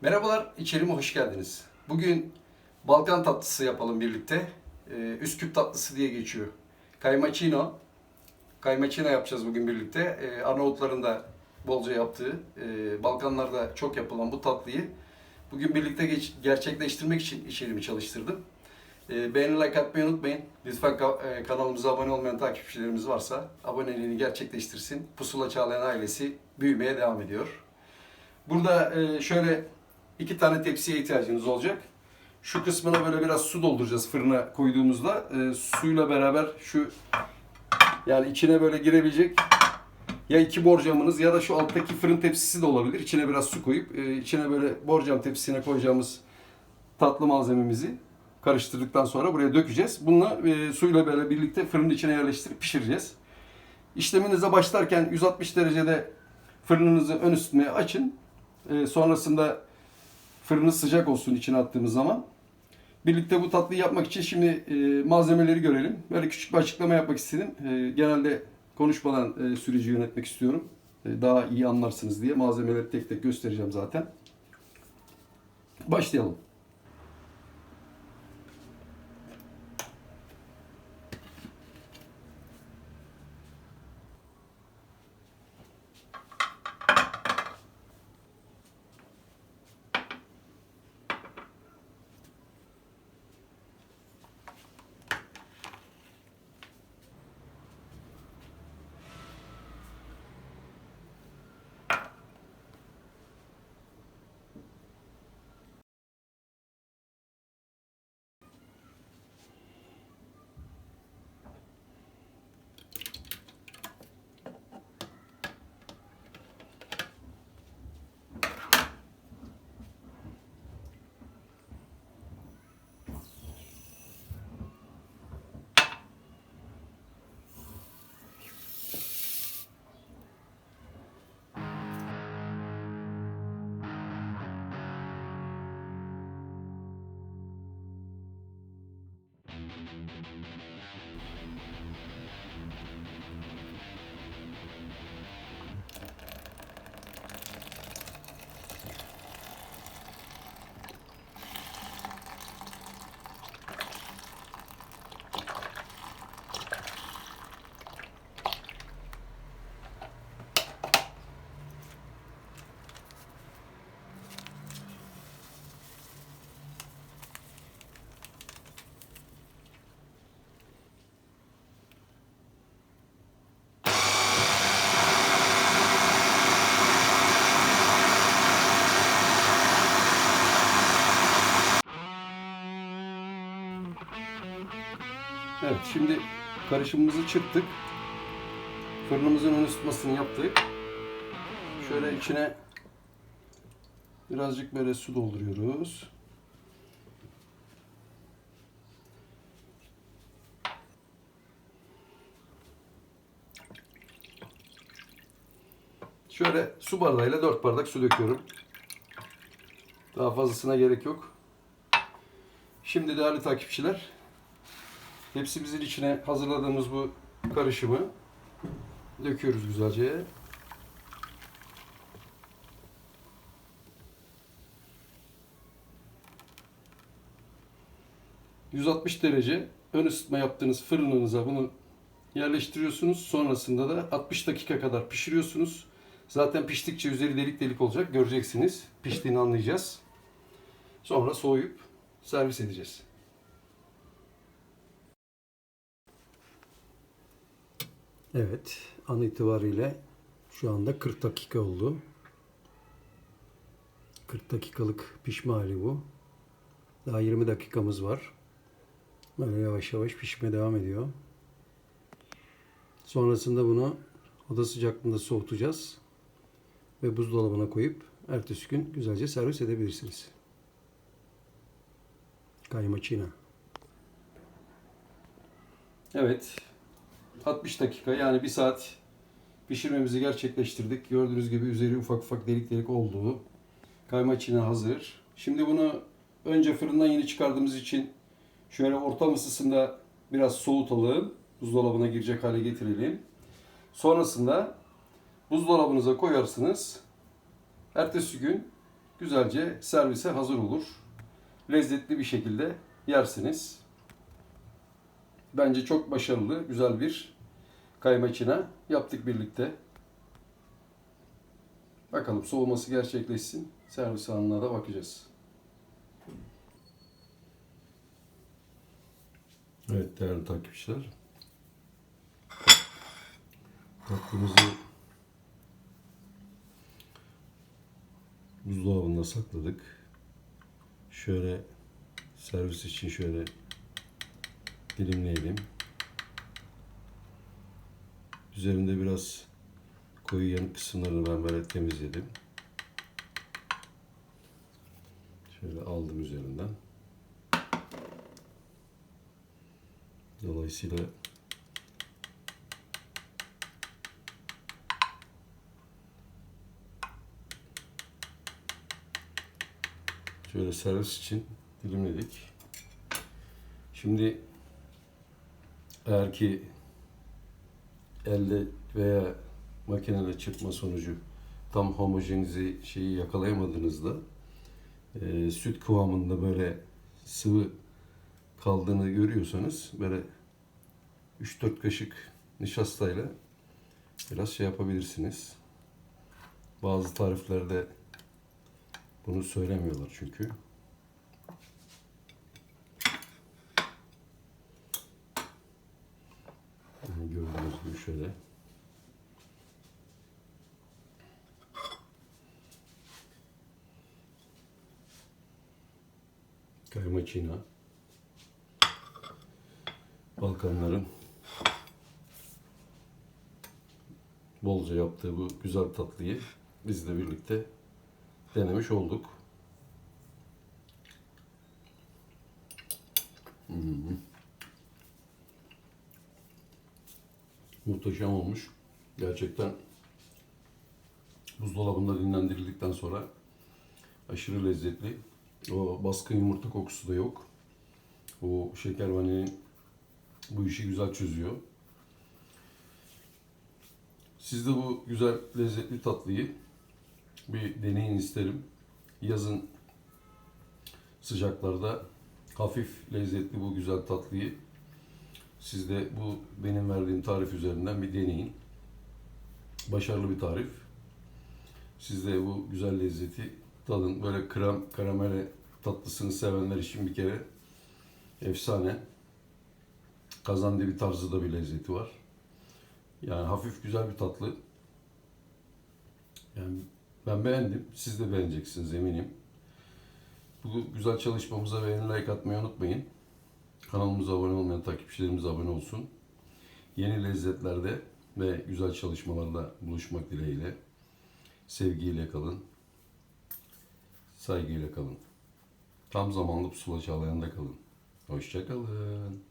Merhabalar, içerime hoş geldiniz. Bugün Balkan tatlısı yapalım birlikte. Ee, Üsküp tatlısı diye geçiyor. Kaymaçino. Kaymaçino yapacağız bugün birlikte. Ee, Arnavutların da bolca yaptığı, e, Balkanlarda çok yapılan bu tatlıyı bugün birlikte geç- gerçekleştirmek için içerimi çalıştırdım. Ee, beğeni like atmayı unutmayın. Lütfen ka- e, kanalımıza abone olmayan takipçilerimiz varsa aboneliğini gerçekleştirsin. Pusula Çağlayan ailesi büyümeye devam ediyor. Burada e, şöyle iki tane tepsiye ihtiyacınız olacak. Şu kısmına böyle biraz su dolduracağız fırına koyduğumuzda. E, suyla beraber şu yani içine böyle girebilecek ya iki borcamınız ya da şu alttaki fırın tepsisi de olabilir. İçine biraz su koyup e, içine böyle borcam tepsisine koyacağımız tatlı malzememizi karıştırdıktan sonra buraya dökeceğiz. Bununla e, suyla böyle birlikte fırının içine yerleştirip pişireceğiz. İşleminize başlarken 160 derecede fırınınızı ön üstüne açın. E, sonrasında fırınız sıcak olsun içine attığımız zaman. Birlikte bu tatlıyı yapmak için şimdi e, malzemeleri görelim. Böyle küçük bir açıklama yapmak istedim. E, genelde konuşmadan e, süreci yönetmek istiyorum. E, daha iyi anlarsınız diye malzemeleri tek tek göstereceğim zaten. Başlayalım. we Evet şimdi karışımımızı çıktık. Fırınımızın ön ısıtmasını yaptık. Şöyle içine birazcık böyle su dolduruyoruz. Şöyle su bardağıyla 4 bardak su döküyorum. Daha fazlasına gerek yok. Şimdi değerli takipçiler, Tepsimizin içine hazırladığımız bu karışımı döküyoruz güzelce. ...160 derece ön ısıtma yaptığınız fırınınıza bunu yerleştiriyorsunuz. Sonrasında da 60 dakika kadar pişiriyorsunuz. Zaten piştikçe üzeri delik delik olacak. Göreceksiniz. Piştiğini anlayacağız. Sonra soğuyup servis edeceğiz. Evet, an itibariyle şu anda 40 dakika oldu. 40 dakikalık pişme hali bu. Daha 20 dakikamız var. Böyle yavaş yavaş pişmeye devam ediyor. Sonrasında bunu oda sıcaklığında soğutacağız. Ve buzdolabına koyup ertesi gün güzelce servis edebilirsiniz. Kaymaçina. Evet, 60 dakika yani 1 saat pişirmemizi gerçekleştirdik. Gördüğünüz gibi üzeri ufak ufak delik delik olduğu kaymaçine hazır. Şimdi bunu önce fırından yeni çıkardığımız için şöyle ortam ısısında biraz soğutalım. Buzdolabına girecek hale getirelim. Sonrasında buzdolabınıza koyarsınız. Ertesi gün güzelce servise hazır olur. Lezzetli bir şekilde yersiniz. Bence çok başarılı, güzel bir kaymaçina yaptık birlikte. Bakalım soğuması gerçekleşsin. Servis anına da bakacağız. Evet değerli takipçiler. Tatlımızı buzdolabında sakladık. Şöyle servis için şöyle dilimleyelim. Üzerinde biraz koyu yanık kısımlarını ben böyle temizledim. Şöyle aldım üzerinden. Dolayısıyla şöyle servis için dilimledik. Şimdi eğer ki elde veya makineyle çırpma sonucu tam homojenize şeyi yakalayamadığınızda e, süt kıvamında böyle sıvı kaldığını görüyorsanız böyle 3-4 kaşık nişastayla biraz şey yapabilirsiniz. Bazı tariflerde bunu söylemiyorlar çünkü. Yani gördüğünüz gibi şöyle. Kaymaçina. Balkanların bolca yaptığı bu güzel tatlıyı biz de birlikte denemiş olduk. Hmm. Muhteşem olmuş. Gerçekten buzdolabında dinlendirildikten sonra aşırı lezzetli. O baskın yumurta kokusu da yok. O şeker vanilin bu işi güzel çözüyor. Siz de bu güzel lezzetli tatlıyı bir deneyin isterim. Yazın sıcaklarda hafif lezzetli bu güzel tatlıyı siz de bu benim verdiğim tarif üzerinden bir deneyin. Başarılı bir tarif. Siz de bu güzel lezzeti tadın. Böyle krem, karamele tatlısını sevenler için bir kere efsane. Kazandibi tarzı da bir lezzeti var. Yani hafif güzel bir tatlı. Yani ben beğendim. Siz de beğeneceksiniz eminim. Bu güzel çalışmamıza beğeni like atmayı unutmayın. Kanalımıza abone olmayan takipçilerimiz abone olsun. Yeni lezzetlerde ve güzel çalışmalarla buluşmak dileğiyle. Sevgiyle kalın. Saygıyla kalın. Tam zamanlı pusula çağlayanda kalın. Hoşçakalın.